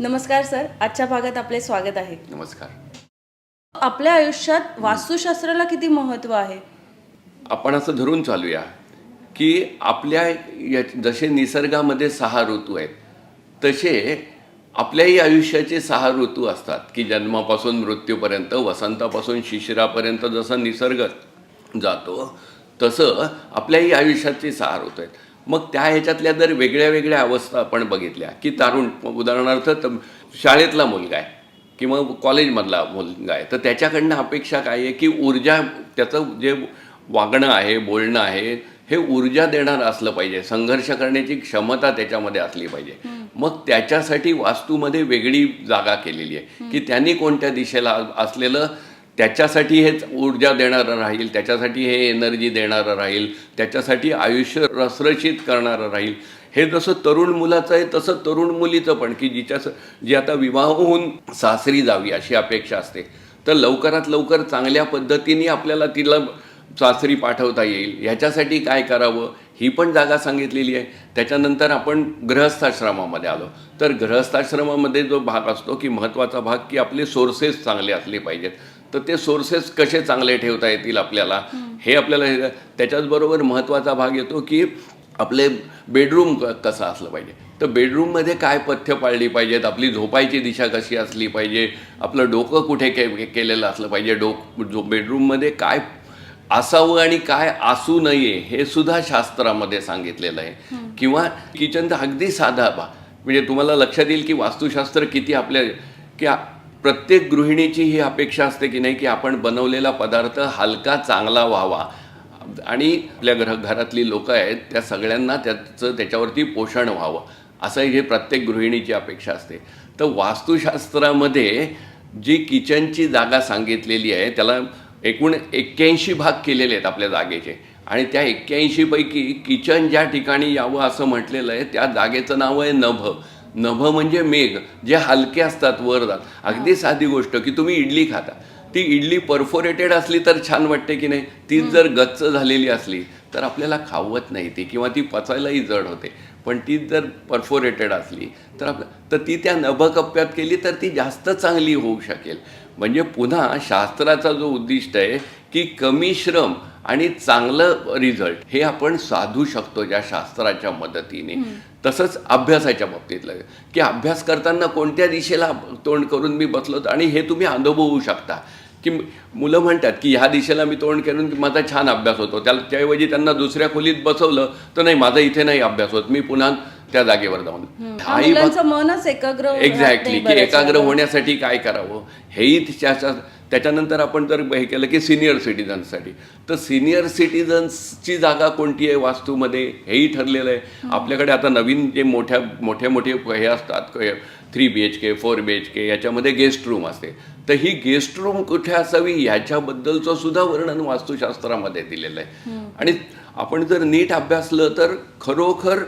नमस्कार सर. आजच्या भागात आपले स्वागत आहे. नमस्कार. आपल्या आयुष्यात वास्तुशास्त्राला किती महत्त्व आहे? आपण असं धरून चालूया की आपल्या या जसे निसर्गामध्ये सहा ऋतू आहेत तसे आपल्याही आयुष्याचे सहा ऋतू असतात की जन्मापासून मृत्यूपर्यंत वसंतापासून शिशिरापर्यंत जसा निसर्ग जातो तसं आपल्याही आयुष्याचे सहा ऋतू आहेत. मग त्या ह्याच्यातल्या जर वेगळ्या वेगळ्या अवस्था आपण बघितल्या. की तारुण उदाहरणार्थ शाळेतला मुलगा आहे किंवा कॉलेजमधला मुलगा आहे. तर त्याच्याकडनं अपेक्षा काय आहे की ऊर्जा त्याचं जे वागणं आहे बोलणं आहे हे ऊर्जा देणारं असलं पाहिजे. संघर्ष करण्याची क्षमता त्याच्यामध्ये असली पाहिजे. मग त्याच्यासाठी वास्तूमध्ये वेगळी जागा केलेली आहे. की त्यांनी कोणत्या दिशेला असलेलं त्याच्यासाठी हे ऊर्जा देणारं राहील त्याच्यासाठी हे एनर्जी देणारं राहील त्याच्यासाठी आयुष्य रसरशीत करणारं राहील. हे जसं तरुण मुलाचं आहे तसं तरुण मुलीचं पण की जिच्या जी आता विवाह होऊन सासरी जावी अशी अपेक्षा असते. तर लवकरात लवकर चांगल्या पद्धतीने आपल्याला तिला सासरी पाठवता येईल. ह्याच्यासाठी काय करावं? ही पण जागा सांगितलेली आहे. त्याच्यानंतर आपण ग्रहस्थाश्रमामध्ये आलो. तर ग्रहस्थाश्रमामध्ये जो भाग असतो की महत्त्वाचा भाग की आपले सोर्सेस चांगले असले पाहिजेत. तर ते सोर्सेस कसे चांगले ठेवता येतील आपल्याला? हे आपल्याला त्याच्याचबरोबर महत्त्वाचा भाग येतो की आपले बेडरूम क- कसं असलं पाहिजे. तर बेडरूममध्ये काय पथ्य पाळली पाहिजेत? आपली झोपायची दिशा कशी असली पाहिजे? आपलं डोकं कुठे के केलेलं असलं पाहिजे? डोक जो बेडरूममध्ये काय असावं आणि काय असू नये हे सुद्धा शास्त्रामध्ये सांगितलेलं आहे. किंवा किचन तर अगदी साधा बा. म्हणजे तुम्हाला लक्षात येईल की वास्तुशास्त्र किती आपल्या की प्रत्येक गृहिणीची ही अपेक्षा असते की नाही की आपण बनवलेला पदार्थ हलका चांगला व्हावा. आणि आपल्या घर घरातली लोकं आहेत त्या सगळ्यांना त्याचं त्याच्यावरती पोषण व्हावं. असं हे प्रत्येक गृहिणीची अपेक्षा असते. तर वास्तुशास्त्रामध्ये जी किचनची जागा सांगितलेली आहे त्याला एकूण एक्क्याऐंशी भाग केलेले आहेत आपल्या जागेचे. आणि त्या एक्क्याऐंशीपैकी किचन ज्या ठिकाणी यावं असं म्हटलेलं आहे त्या जागेचं नाव आहे नभ. नभ म्हणजे मेघ जे हलके असतात वर जात. अगदी साधी गोष्ट की तुम्ही इडली खाता. ती इडली परफोरेटेड असली तर छान वाटते की नाही? तीच जर गच्च झालेली असली तर आपल्याला खावत नाही ती किंवा ती पचायलाही जड होते. पण तीच जर परफोरेटेड असली तर आपल्या तर ती त्या नभकप्प्यात केली तर ती जास्त चांगली होऊ शकेल. म्हणजे पुन्हा शास्त्राचा जो उद्दिष्ट आहे की कमी श्रम आणि चांगलं रिझल्ट हे आपण साधू शकतो ज्या शास्त्राच्या मदतीने. तसंच अभ्यासाच्या बाबतीतलं. की अभ्यास करताना कोणत्या दिशेला तोंड करून मी बसलो आणि हे तुम्ही अनुभवू शकता. की मुलं म्हणतात की ह्या दिशेला मी तोंड करून की माझा छान अभ्यास होतो. त्याला त्याऐवजी त्यांना दुसऱ्या खोलीत बसवलं तर नाही माझा इथे नाही अभ्यास होत. मी पुन्हा त्या जागेवर जाऊन. मनच एकाग्र एक्झॅक्टली की एकाग्र. होण्यासाठी काय करावं? हेही त्याच्या त्याच्यानंतर आपण जर हे केलं की सिनियर सिटीजन्ससाठी तर सिनियर सिटीजन्सची जागा कोणती आहे वास्तूमध्ये? हेही ठरलेलं आहे. आपल्याकडे आता नवीन जे मोठ्या मोठे मोठे हे असतात three B H K four B H K याच्यामध्ये गेस्ट रूम असते. तर ही गेस्ट रूम कुठे असावी ह्याच्याबद्दलचं सुद्धा वर्णन वास्तुशास्त्रामध्ये दिलेलं आहे. आणि आपण जर नीट अभ्यासलं तर खरोखर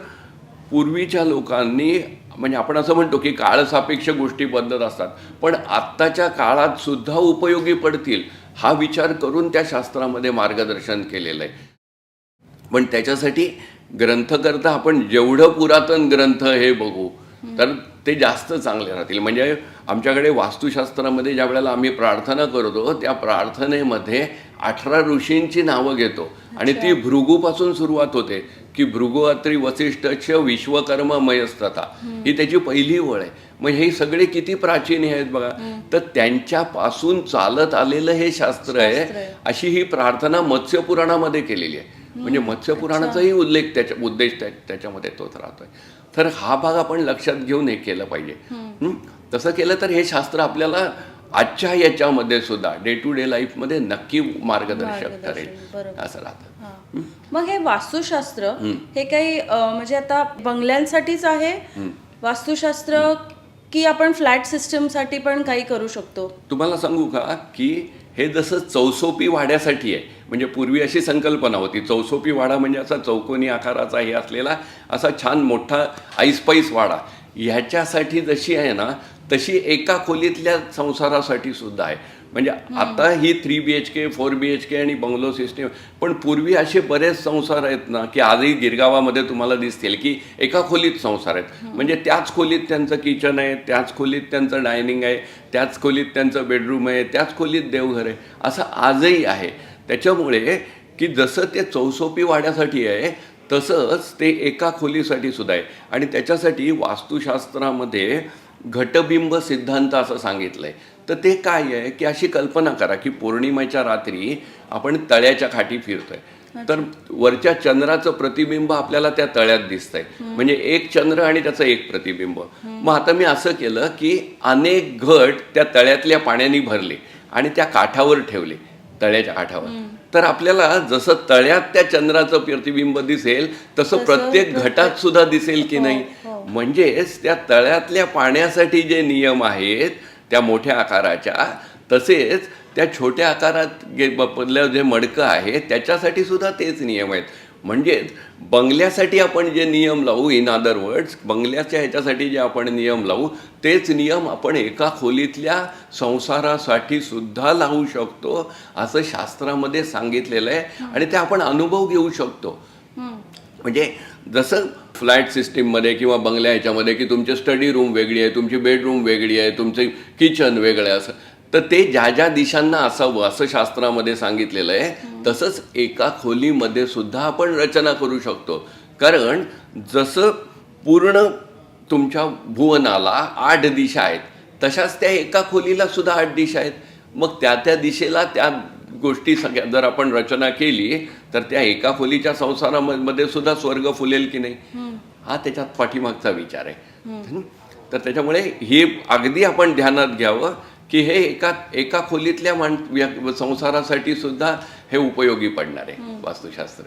पूर्वीच्या लोकांनी म्हणजे आपण असं म्हणतो की काळसापेक्ष गोष्टी बदलत असतात. पण आत्ताच्या काळात सुद्धा उपयोगी पडतील हा विचार करून त्या शास्त्रामध्ये मार्गदर्शन केलेलं आहे. पण त्याच्यासाठी ग्रंथकर्ता आपण जेवढं पुरातन ग्रंथ हे बघू तर ते जास्त चांगले राहतील. म्हणजे आमच्याकडे वास्तुशास्त्रामध्ये ज्या वेळेला आम्ही प्रार्थना करतो त्या प्रार्थनेमध्ये अठरा ऋषींची नावं घेतो. आणि ती भृगूपासून सुरुवात होते की भृगुअत्री वसिष्ठच विश्वकर्म मयस्तथा ही त्याची पहिली वळ आहे. मग हे सगळे किती प्राचीन आहेत बघा. तर त्यांच्यापासून चालत आलेलं हे शास्त्र आहे. शास्त्र आहे. अशी ही प्रार्थना मत्स्यपुराणामध्ये केलेली आहे. म्हणजे मत्स्यपुराणाचाही उल्लेख त्याच्या उद्देश त्या- त्याच्यामध्ये तोच राहतोय. तर हा भाग आपण लक्षात घेऊन हे केलं पाहिजे? तसं केलं तर हे शास्त्र आपल्याला आजच्या याच्यामध्ये सुद्धा डे टू डे लाईफमध्ये नक्की मार्गदर्शक ठरेल. असं राहतं. मग हे वास्तुशास्त्र हे काही म्हणजे आता बंगल्यांसाठीच आहे? वास्तुशास्त्र की आपण फ्लॅट सिस्टमसाठी पण काही करू शकतो? तुम्हाला सांगू का की हे जसं चौसोपी वाड्यासाठी आहे म्हणजे पूर्वी अशी संकल्पना होती चौसोपी वाडा म्हणजे असा चौकोनी आकाराचा हे असलेला असा छान मोठा ऐसपैस वाडा. ह्याच्यासाठी जशी आहे ना तशी एका खोलीतल्या संसारासाठी सुद्धा आहे. म्हणजे आता ही three B H K four B H K आणि बंगलो सिस्टीम पण पूर्वी असे बरेच संसार आहेत ना की आजही गिरगावामध्ये तुम्हाला दिसतील की एका खोलीत संसार आहेत. म्हणजे त्याच खोलीत त्यांचं किचन आहे त्याच खोलीत त्यांचं डायनिंग आहे त्याच खोलीत त्यांचं बेडरूम आहे त्याच खोलीत देवघर आहे. असं आजही आहे. त्याच्यामुळे की जसं ते चौसोपी वाड्यासाठी आहे तसंच ते एका खोलीसाठी सुद्धा आहे. आणि त्याच्यासाठी वास्तुशास्त्रामध्ये घटबिंब सिद्धांत असं सांगितलंय. तर ते काय आहे की अशी कल्पना करा की पौर्णिमेच्या रात्री आपण तळ्याच्या खाठी फिरतोय. तर वरच्या चंद्राचं प्रतिबिंब आपल्याला त्या तळ्यात दिसतंय. म्हणजे एक चंद्र आणि त्याचं एक प्रतिबिंब. मग आता मी असं केलं की अनेक घट त्या तळ्यातल्या पाण्याने भरले आणि त्या काठावर ठेवले तळ्याच्या काठावर. तर आपल्याला जसं तळ्यात त्या चंद्राचं प्रतिबिंब दिसेल तसं प्रत्येक घटात सुद्धा दिसेल की नाही. म्हणजेच त्या तळ्यातल्या पाण्यासाठी जे नियम आहेत त्या मोठ्या आकाराच्या तसेच त्या छोट्या आकारात गे- जे मडकं आहे त्याच्यासाठी सुद्धा तेच नियम आहेत. म्हणजेच बंगल्यासाठी आपण जे नियम लावू इन अदर वर्ड्स बंगल्याच्या ह्याच्यासाठी जे आपण नियम लावू तेच नियम आपण एका खोलीतल्या संसारासाठी सुद्धा लावू शकतो असं शास्त्रामध्ये सांगितलेलं आहे. आणि ते आपण अनुभव घेऊ शकतो. म्हणजे जसं फ्लॅट सिस्टीममध्ये किंवा बंगल्या ह्याच्यामध्ये की तुमची स्टडी रूम वेगळी आहे तुमची बेडरूम वेगळी आहे तुमचे किचन वेगळं आहे असं. तर ते ज्या ज्या दिशांना असावं असं शास्त्रामध्ये सांगितलेलं आहे. तसंच एका खोलीमध्ये सुद्धा आपण रचना करू शकतो. कारण जसं पूर्ण तुमच्या भुवनाला आठ दिशा आहेत तशाच त्या एका खोलीला सुद्धा आठ दिशा आहेत. मग त्या त्या दिशेला त्या गोष्टी सगळ्या जर आपण रचना केली तर त्या एका खोलीच्या संसारामध्ये सुद्धा स्वर्ग फुलेल की नाही? हा त्याच्यात पाठीमागचा विचार आहे. तर त्याच्यामुळे हे अगदी आपण ध्यानात घ्यावं. की हे एका एका खोलीतल्या व्या- संसारासाठी सुद्धा हे उपयोगी पडणार आहे वास्तुशास्त्र.